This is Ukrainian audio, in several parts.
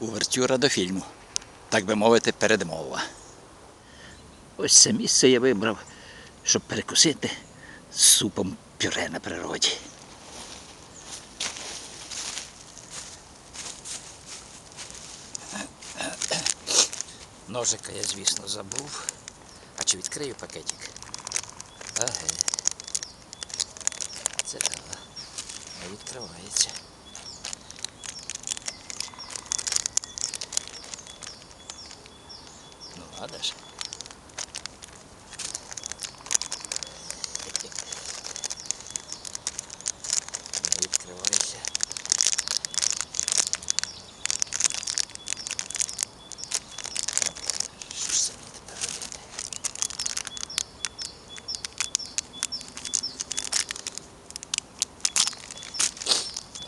Увертюра до фільму. Так би мовити, передмова. Ось це місце я вибрав, щоб перекусити з супом пюре на природі. Ножика я, звісно, забув. А чи відкрию пакетик? Аге. Це да. Не відкривається. Ну, надо ж. Не відкривається. Що ж це мені тепер робити?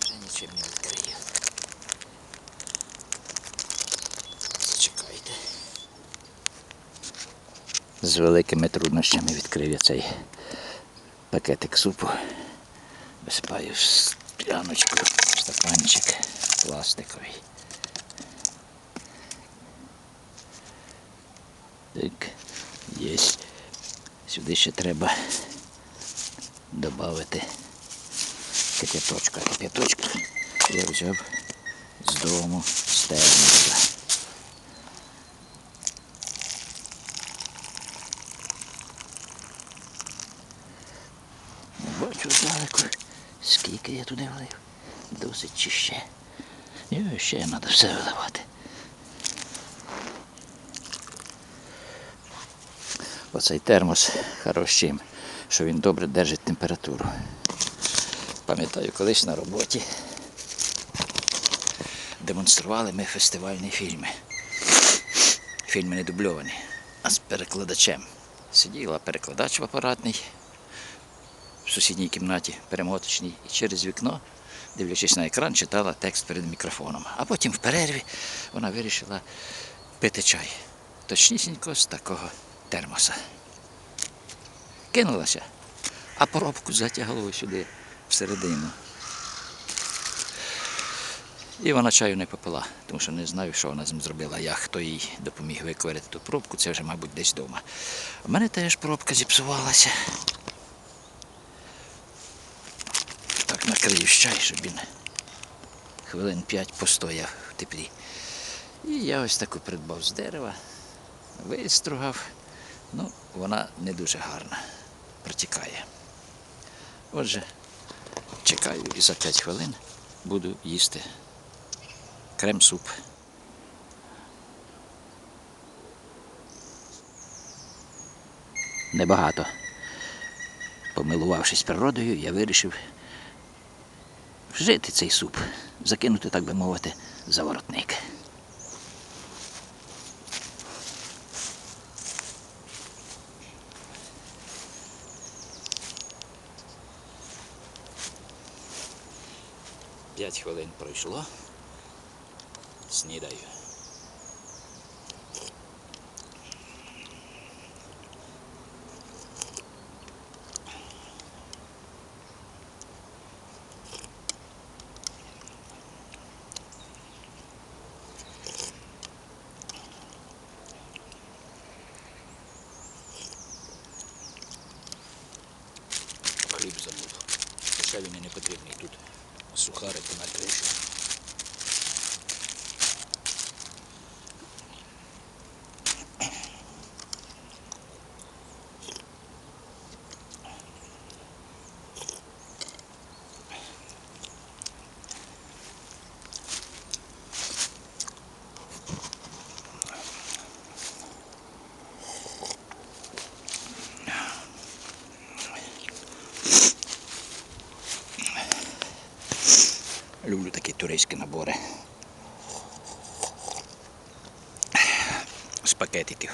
Вже нічим не відкрию. Зачекайте. З великими труднощами відкрив я цей пакетик супу. Висипаю скляночку, стаканчик пластиковий. Так, є. Сюди ще треба додати кип'яточка. Кип'яточка я взяв з дому з термоса. Не бачу здалеку, скільки я туди влив. Досить чи ще. Ні, ще треба все виливати. Оцей термос хороший, що він добре держить температуру. Пам'ятаю, колись на роботі демонстрували ми фестивальні фільми. Фільми не дубльовані, а з перекладачем. Сиділа перекладач в апаратний в сусідній кімнаті, перемоточній, і через вікно, дивлячись на екран, читала текст перед мікрофоном. А потім в перерві вона вирішила пити чай. Точнісінько з такого термоса. Кинулася, а поробку затягало сюди, всередину. І вона чаю не попила, тому що не знаю, що вона з ним зробила. Я хто їй допоміг виковирити ту пробку, це вже, мабуть, десь вдома. У мене теж пробка зіпсувалася. Так накрию чай, щоб він хвилин п'ять постояв в теплі. І я ось таку придбав з дерева, вистругав. Ну, вона не дуже гарна, протікає. Отже, чекаю і за 5 хвилин буду їсти крем-суп. Небагато. Помилувавшись природою, я вирішив вжити цей суп, закинути, так би мовити, за воротник. П'ять хвилин пройшло. Снідаю. Хліб забув. Ще він і не потрібний тут. Сухарики на Турецькі набори. З пакетиків.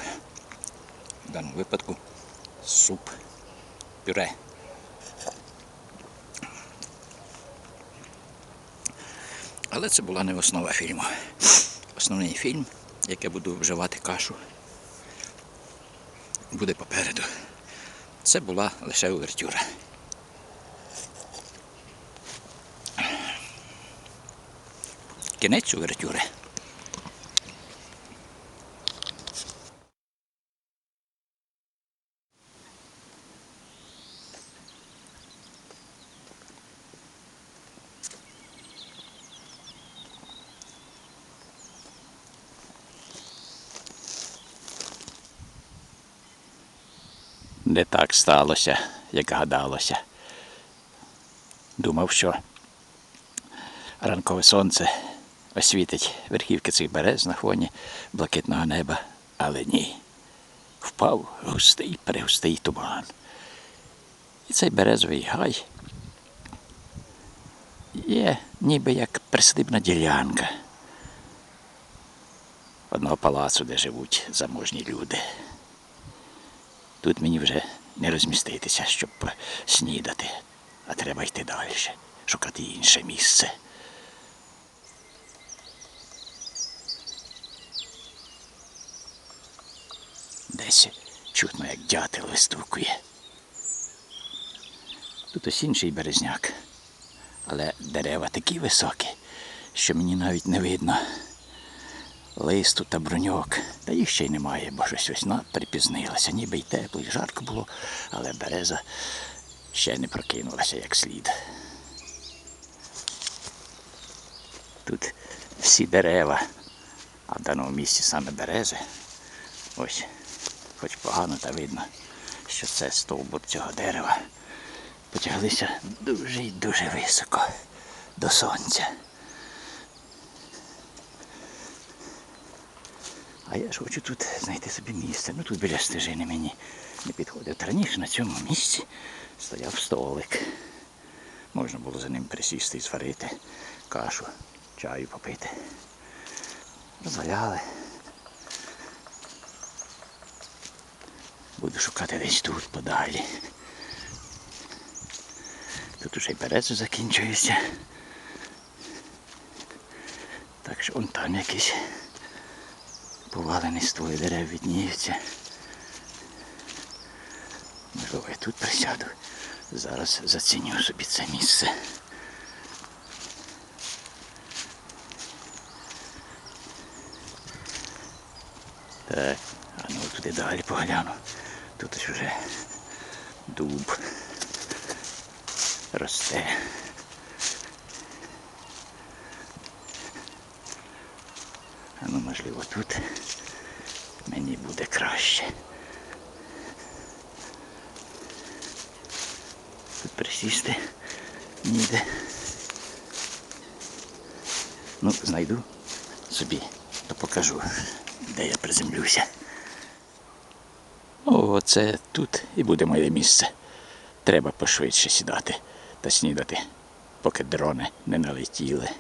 В даному випадку суп, пюре. Але це була не основа фільму. Основний фільм, як я буду вживати кашу, буде попереду. Це була лише увертюра. Кінець увертюри. Не так сталося, як гадалося. Думав, що ранкове сонце освітить верхівки цих берез на фоні блакитного неба, але ні. Впав густий, пригустий туман. І цей березовий гай є ніби як присадибна ділянка одного палацу, де живуть заможні люди. Тут мені вже не розміститися, щоб снідати, а треба йти далі, шукати інше місце. Десь чутно, як дятел вистукує. Тут ось інший березняк, але дерева такі високі, що мені навіть не видно листу та бруньок. Та їх ще й немає, бо щось весна припізнилася. Ніби й тепло, і жарко було, але береза ще не прокинулася як слід. Тут всі дерева, а в даному місці саме берези. Ось, хоч погано та видно, що це стовбур цього дерева. Потяглися дуже й дуже високо до сонця. А я ж хочу тут знайти собі місце. Ну тут біля стежини мені не підходить. Раніше на цьому місці стояв столик. Можна було за ним присісти і зварити кашу, чаю попити. Дозволяли. Буду шукати десь тут подалі. Тут уже й берези закінчуються. Так що он там якийсь повалений ствої дерев відніються. Можливо, я тут присяду. Зараз заціню собі це місце. Так, а ну туди далі погляну. Тут ось вже дуб росте. А ну, можливо, тут мені буде краще. Тут присісти ніде. Ну, знайду собі, то покажу, де я приземлюся. О, це тут і буде моє місце. Треба пошвидше сідати та снідати, поки дрони не налетіли.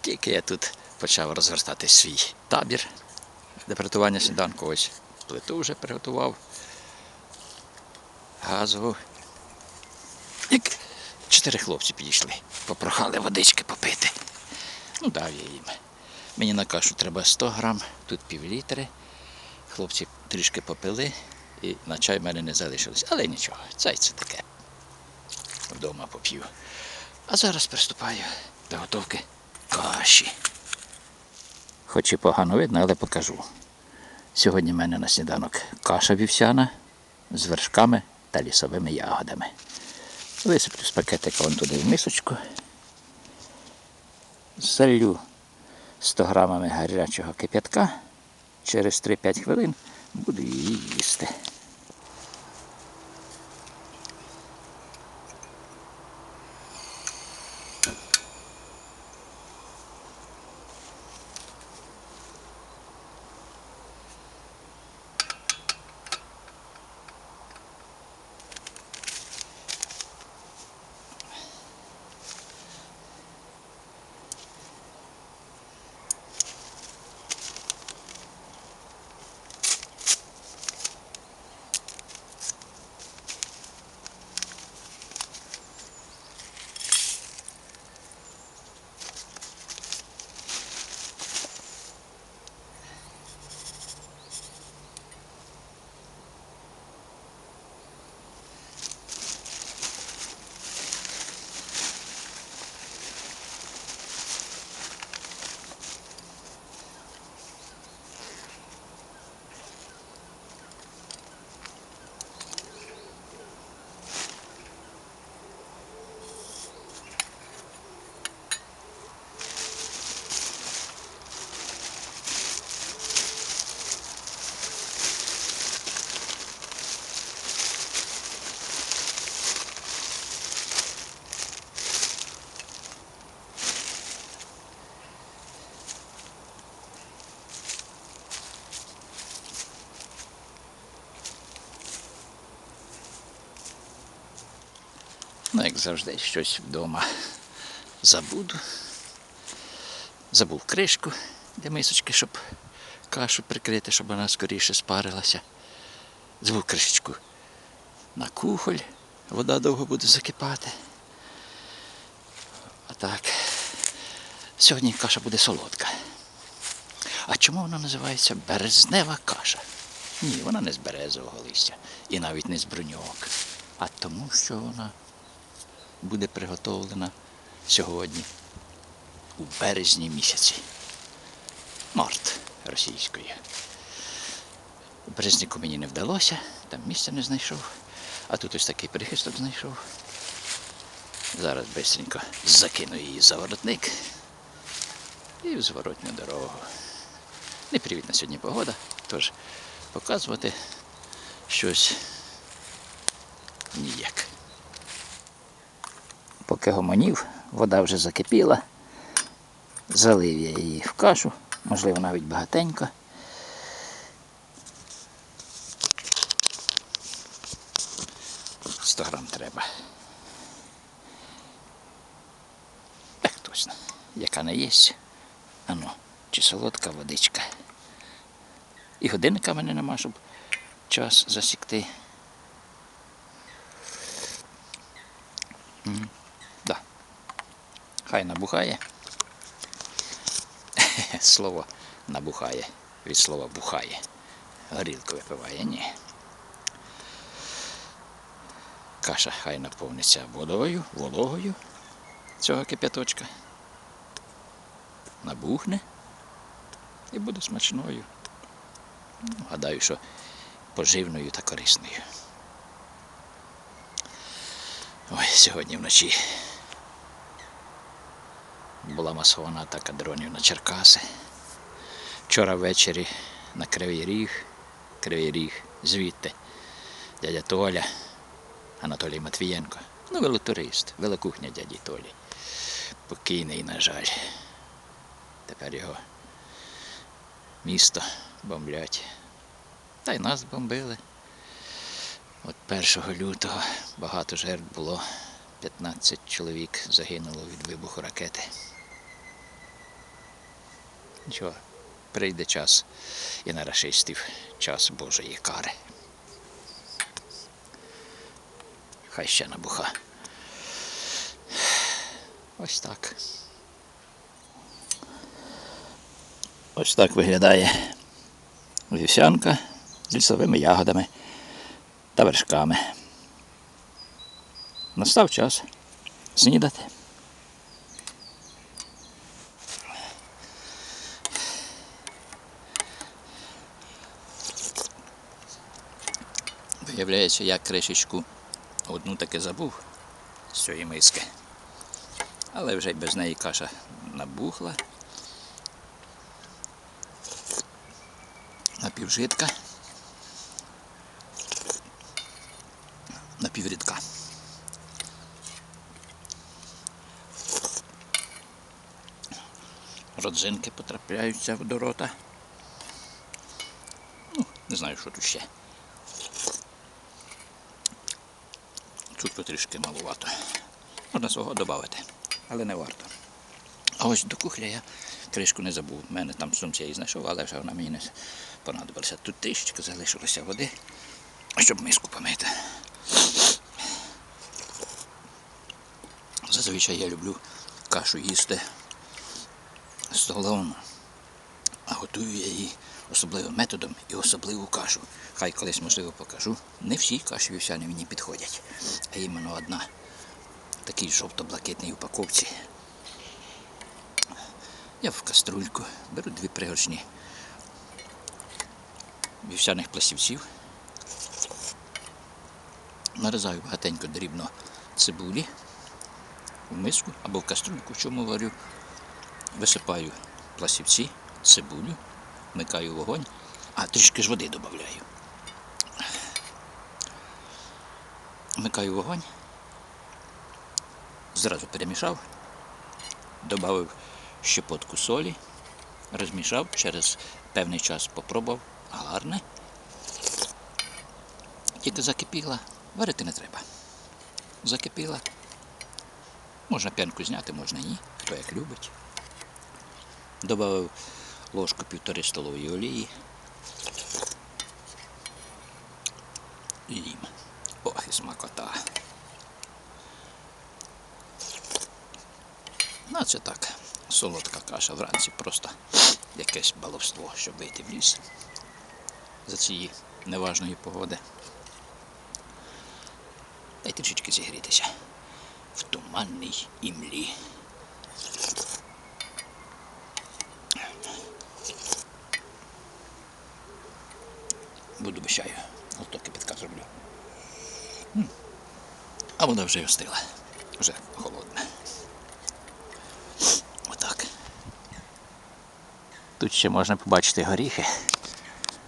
Тільки я тут почав розгортати свій табір для приготування сніданку. Ось плиту вже приготував. Газову. Як чотири хлопці підійшли, попрохали водички попити. Ну, дав я їм. Мені на кашу треба 100 грам, тут пів літри. Хлопці трішки попили і на чай в мене не залишилось. Але нічого, це це таке. Вдома поп'ю. А зараз приступаю до готовки каші. Хоч і погано видно, але покажу. Сьогодні в мене на сніданок каша вівсяна з вершками та лісовими ягодами. Висиплю з пакетика вон туди в мисочку. Залью 100 грамами гарячого кип'ятка. Через 3-5 хвилин буду її їсти. Як завжди, щось вдома забуду. Забув кришку для мисочки, щоб кашу прикрити, щоб вона скоріше спарилася. Забув кришечку на кухоль, вода довго буде закипати. А так, сьогодні каша буде солодка. А чому вона називається березнева каша? Ні, вона не з березового листя і навіть не з бруньок, а тому, що вона буде приготовлена сьогодні, у березні місяці. Март російською. У березнику мені не вдалося, там місця не знайшов, а тут ось такий прихисток знайшов. Зараз швидко закину її за воротник і в зворотню дорогу. Непривітна сьогодні погода, тож показувати щось ніяк. Поки гомонів, вода вже закипіла. Залив я її в кашу, можливо, навіть багатенько. Сто грам треба. Так точно. Яка не є. Ану, чи солодка водичка. І годинника мене нема, щоб час засікти. Хай набухає. Слово набухає від слова бухає. Горілку випиває, ні. Каша хай наповниться водою, вологою цього кип'яточка. Набухне і буде смачною. Ну, Гадаю, що поживною та корисною. Ой, сьогодні вночі була масована атака дронів на Черкаси. Вчора ввечері на Кривий Ріг, Кривий Ріг, звідти дядя Толя, Анатолій Матвієнко. Ну, велотурист, велокухня дяді Толі. Покійний, на жаль. Тепер його місто бомблять. Та й нас бомбили. От 1 лютого багато жертв було. 15 чоловік загинуло від вибуху ракети. Нічого, прийде час і на рашистів час Божої кари. Хай ще набуха. Ось так. Ось так виглядає вівсянка з лісовими ягодами та вершками. Настав час снідати. Виявляється, я кришечку одну таки забув з цієї миски. Але вже й без неї каша набухла. Напівжидка. Напіврідка. Родзинки потрапляються до рота. Ну, не знаю, що тут ще. Цукру трішки малувато. Можна свого додати, але не варто. А ось до кухля я кришку не забув. У мене там сумці я її знайшов, але вже вона мені не понадобилася. Тут трішечки залишилося води, щоб миску помити. Зазвичай я люблю кашу їсти столом, а готую я її особливим методом і особливу кашу. Хай колись, можливо, покажу. Не всі каші вівсяні мені підходять, а іменно одна в такій жовто-блакитній упаковці. Я в каструльку беру дві пригоршні вівсяних пластівців. Нарізаю багатенько дрібно цибулі в миску або в каструльку, в чому варю. Висипаю пластівці, цибулю, вмикаю вогонь, а трішки ж води додаю. Вмикаю вогонь, зразу перемішав, додав щепотку солі, розмішав, через певний час попробував, гарне. Тільки закипіла, варити не треба. Закипіла, Можна п'янку зняти, можна ні, хто як любить. Добавив ложку півтори столової олії. Їм. Ох, і смакота. Ну, це так, солодка каша вранці, просто якесь баловство, щоб вийти в ліс за цієї неважної погоди. Та й трішечки зігрітися в туманній імлі. Буду чаю. Ото кипятка зроблю. А вода вже остила. Вже холодна. Отак. Тут ще можна побачити горіхи.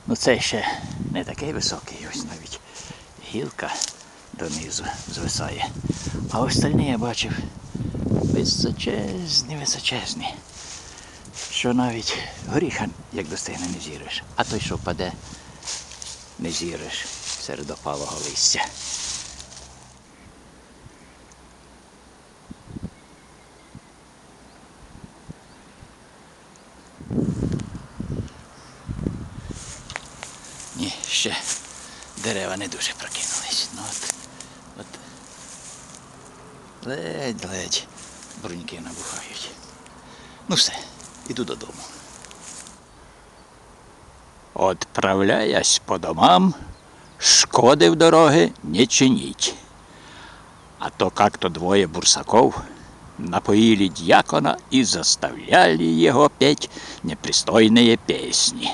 Ну це ще не такий високий, ось навіть гілка донизу звисає. А остальні я бачив височезні, височезні. Що навіть горіха, як достигне, не зіриш. А той, що впаде, не зіриш серед опалого листя. Ні, ще дерева не дуже прокинулись. Ну от, от ледь-ледь бруньки набухають. Ну все, іду додому. Отправляясь по домам, шкоди в дороги не чинить. А то как-то двое бурсаков напоили дьякона и заставляли его петь непристойные песни.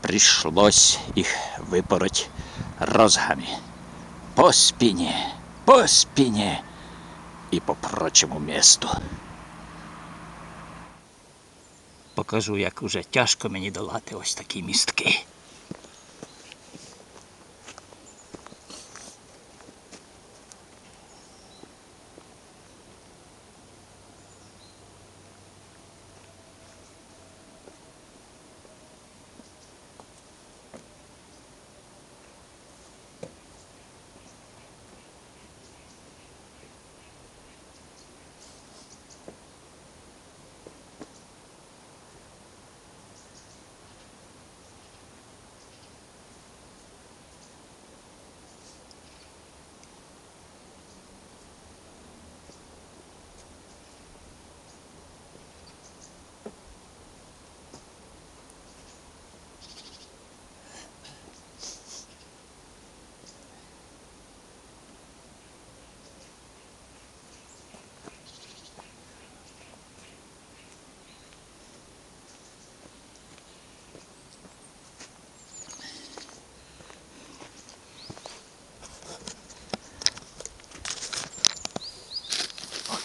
Пришлось их выпороть розгами. По спине, по спине и по прочему месту. Покажу, як уже тяжко мені долати ось такі містки.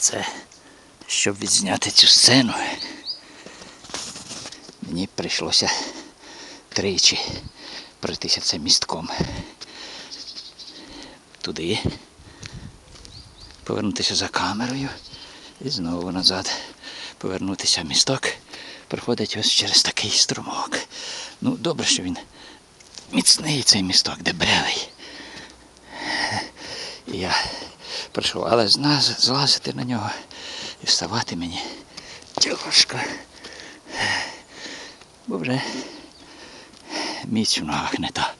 Оце, щоб відзняти цю сцену, мені прийшлося тричі пройтися цим містком. Туди, повернутися за камерою і знову назад повернутися в місток. Проходить ось через такий струмок. Ну, добре, що він міцний цей місток, дебелий. І я прийшов, але злазити на нього і вставати мені тяжко. Бо вже міць в ногах не та.